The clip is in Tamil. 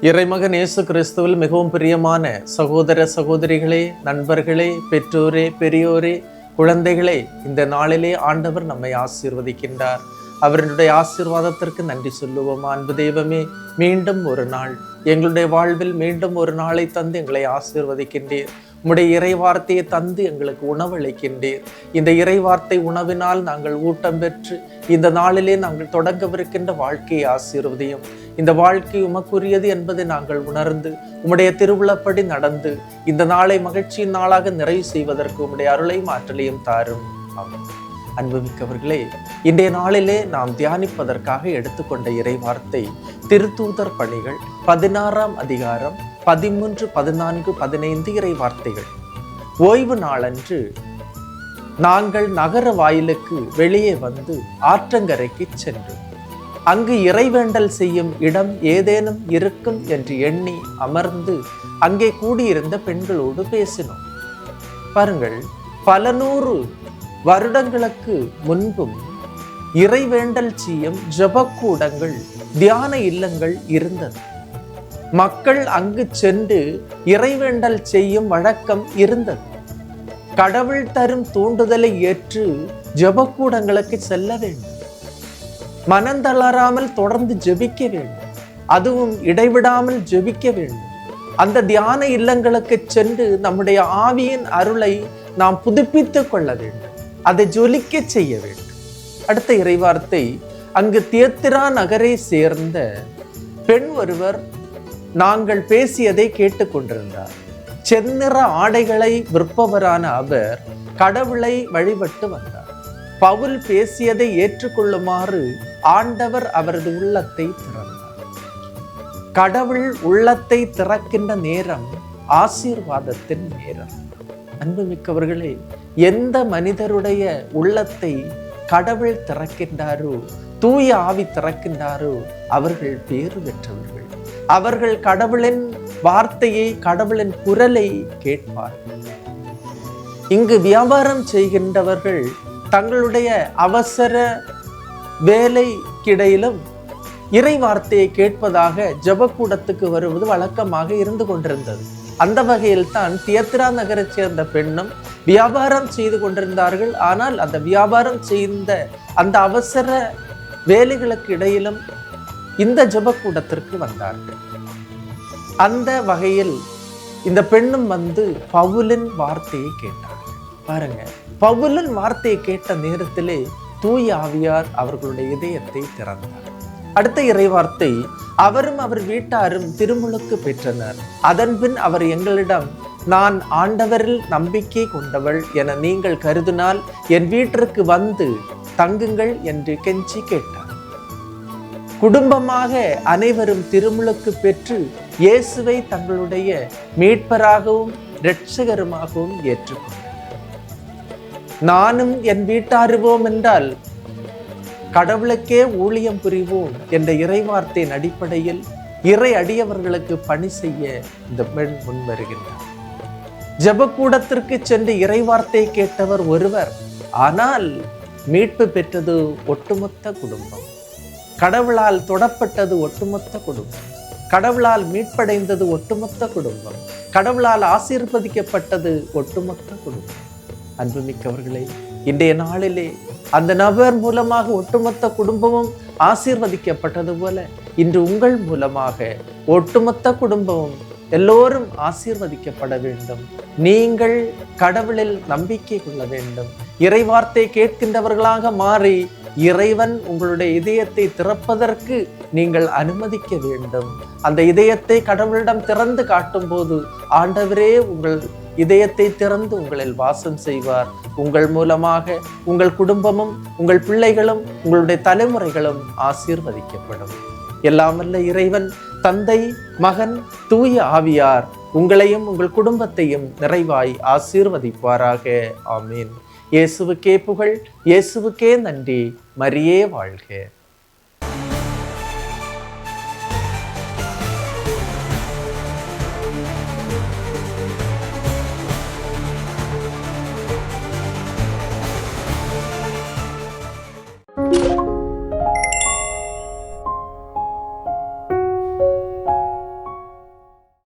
இறைமகன் இயேசு கிறிஸ்துவில் மிகவும் பிரியமான சகோதர சகோதரிகளே நண்பர்களே பெற்றோரே பெரியோரே குழந்தைகளே இந்த நாளிலே ஆண்டவர் நம்மை ஆசீர்வதிக்கின்றார். அவருடைய ஆசீர்வாதத்திற்கு நன்றி சொல்லுவோம். அன்பு தெய்வமே மீண்டும் ஒரு நாள். எங்களுடைய வாழ்வில் மீண்டும் ஒரு நாளை தந்து எங்களை ஆசீர்வதிக்கின்றீர். உம்முடைய இறைவார்த்தையை தந்து எங்களுக்கு உணவளிக்கின்றீர். இந்த இறைவார்த்தை உணவினால் நாங்கள் ஊட்டம் பெற்று இந்த நாளிலே நாங்கள் தொடங்கவிருக்கின்ற வாழ்க்கையை ஆசீர்வதியும். இந்த வாழ்க்கை உமக்குரியது என்பதை நாங்கள் உணர்ந்து உம்முடைய திருவிழப்படி நடந்து இந்த நாளை மகிழ்ச்சியின் நாளாக நிறைவு செய்வதற்கு உம்முடைய அருளையும் ஆற்றலையும் தாரும். ஆமென். அன்புமிக்கவர்களே இன்றைய நாளிலே நாம் தியானிப்பதற்காக எடுத்துக்கொண்ட இறைவார்த்தை திருத்தூதர் பணிகள் பதினாறாம் அதிகாரம் பதிமூன்று பதினான்கு பதினைந்து இறை வார்த்தைகள் ஓய்வு நாளன்று நாங்கள் நகர வாயிலுக்கு வெளியே வந்து ஆற்றங்கரைக்கு சென்றோம் அங்கு இறைவேண்டல் செய்யும் இடம் ஏதேனும் இருக்கும் என்று எண்ணி அமர்ந்து அங்கே கூடியிருந்த பெண்களோடு பேசினோம். பாருங்கள் பல நூறு வருடங்களுக்கு முன்பும் இறைவேண்டல் செய்யும் ஜபக்கூடங்கள் தியான இல்லங்கள் இருந்தது மக்கள் அங்கு சென்று இறைவேண்டல் செய்யும் வழக்கம் இருந்தது. கடவுள் தரும் தூண்டுதலை ஏற்று ஜபக்கூடங்களுக்கு செல்ல வேண்டும். மனந்தளராமல் தொடர்ந்து ஜெபிக்க வேண்டும். அதுவும் இடைவிடாமல் ஜெபிக்க வேண்டும். அந்த தியான இல்லங்களுக்கு சென்று நம்முடைய ஆவியின் அருளை நாம் புதுப்பித்துக் கொள்ள வேண்டும். அதை ஜொலிக்க செய்ய வேண்டும். அடுத்த இறைவார்த்தை அங்கு தியத்திரா நகரை சேர்ந்த பெண் ஒருவர் நாங்கள் பேசியதை கேட்டுக்கொண்டிருந்தார் செந்நிற ஆடைகளை விற்பவரான அவர் கடவுளை வழிபட்டு வந்தார். பவுல் பேசியதை ஏற்றுக்கொள்ளுமாறு ஆண்டவர் அவரது உள்ளத்தை திறந்தார். கடவுள் உள்ளத்தை திறக்கின்ற நேரம் ஆசீர்வாதத்தின் நேரம். அன்புமிக்கவர்களே எந்த மனிதருடைய உள்ளத்தை கடவுள் திறக்கின்றாரோ தூய ஆவி திறக்கின்றாரோ அவர்கள் பேறு பெற்றவர்கள். அவர்கள் கடவுளின் வார்த்தையை கடவுளின் குரலை கேட்பார்கள். இங்கு வியாபாரம் செய்கின்றவர்கள் தங்களுடைய அவசர வேலைக்கிடையிலும் இறை வார்த்தையை கேட்பதாக ஜபக்கூடத்துக்கு வருவது வழக்கமாக இருந்து கொண்டிருந்தது. அந்த வகையில் தான் தியத்ரா நகரைச் சேர்ந்த பெண்ணும் வியாபாரம் செய்து கொண்டிருந்தார்கள். ஆனால் அந்த வியாபாரம் செய்த அந்த அவசர வேலைகளுக்கு இடையிலும் இந்த ஜபக்கூடத்திற்கு வந்தார்கள். அந்த வகையில் இந்த பெண்ணும் வந்து பவுலின் வார்த்தையை கேட்டார் பாருங்க பவுலின் வார்த்தையை கேட்ட நேரத்திலே தூய் ஆவியார் அவர்களுடைய இதயத்தை திறந்தார். அடுத்த இறைவார்த்தை அவரும் அவர் வீட்டாரும் திருமுழுக்கு பெற்றனர். அதன்பின் அவர் எங்களிடம் நான் ஆண்டவரில் நம்பிக்கை கொண்டவள் என நீங்கள் கருதினால் என் வீட்டிற்கு வந்து தங்குங்கள் என்று கெஞ்சி கேட்டார். குடும்பமாக அனைவரும் திருமுழுக்கு பெற்று இயேசுவை தங்களுடைய மீட்பராகவும் இரட்சகருமாகவும் ஏற்றுக்கொண்டார் நானும் என் வீட்டாருவோம் என்றால் கடவுளுக்கே ஊழியம் புரிவோம் என்ற இறைவார்த்தையின் அடிப்படையில் இறை அடியவர்களுக்கு பணி செய்ய இந்த பெண் முன்வருகின்றார் ஜபக்கூடத்திற்கு சென்று இறைவார்த்தை கேட்டவர் ஒருவர் ஆனால் மீட்பு பெற்றது ஒட்டுமொத்த குடும்பம். கடவுளால் தொடப்பட்டது ஒட்டுமொத்த குடும்பம். கடவுளால் மீட்படைந்தது ஒட்டுமொத்த குடும்பம். கடவுளால் ஆசீர்வதிக்கப்பட்டது ஒட்டுமொத்த குடும்பம். அன்புமிக்கவர்களே இன்றைய நாளிலே அந்த நபர் மூலமாக ஒட்டுமொத்த குடும்பமும் ஆசீர்வதிக்கப்பட்டது போல இன்று உங்கள் மூலமாக ஒட்டுமொத்த குடும்பமும் எல்லோரும் ஆசீர்வதிக்கப்பட வேண்டும். நீங்கள் கடவுளில் நம்பிக்கை கொள்ள வேண்டும். இறைவார்த்தை கேட்கின்றவர்களாக மாறி இறைவன் உங்களுடைய இதயத்தை திறப்பதற்கு நீங்கள் அனுமதிக்க வேண்டும். அந்த இதயத்தை கடவுளிடம் திறந்து காட்டும் போது ஆண்டவரே உங்கள் இதயத்தை திறந்து உங்களில் வாசம் செய்வார். உங்கள் மூலமாக உங்கள் குடும்பமும் உங்கள் பிள்ளைகளும் உங்களுடைய தலைமுறைகளும் ஆசீர்வதிக்கப்படும். எல்லாமல்ல இறைவன் தந்தை மகன் தூய ஆவியார் உங்களையும் உங்கள் குடும்பத்தையும் நிறைவாய் ஆசீர்வதிப்பாராக. ஆமீன். இயேசுவுக்கே புகழ் இயேசுவுக்கே நன்றி. மரியே வாழ்க.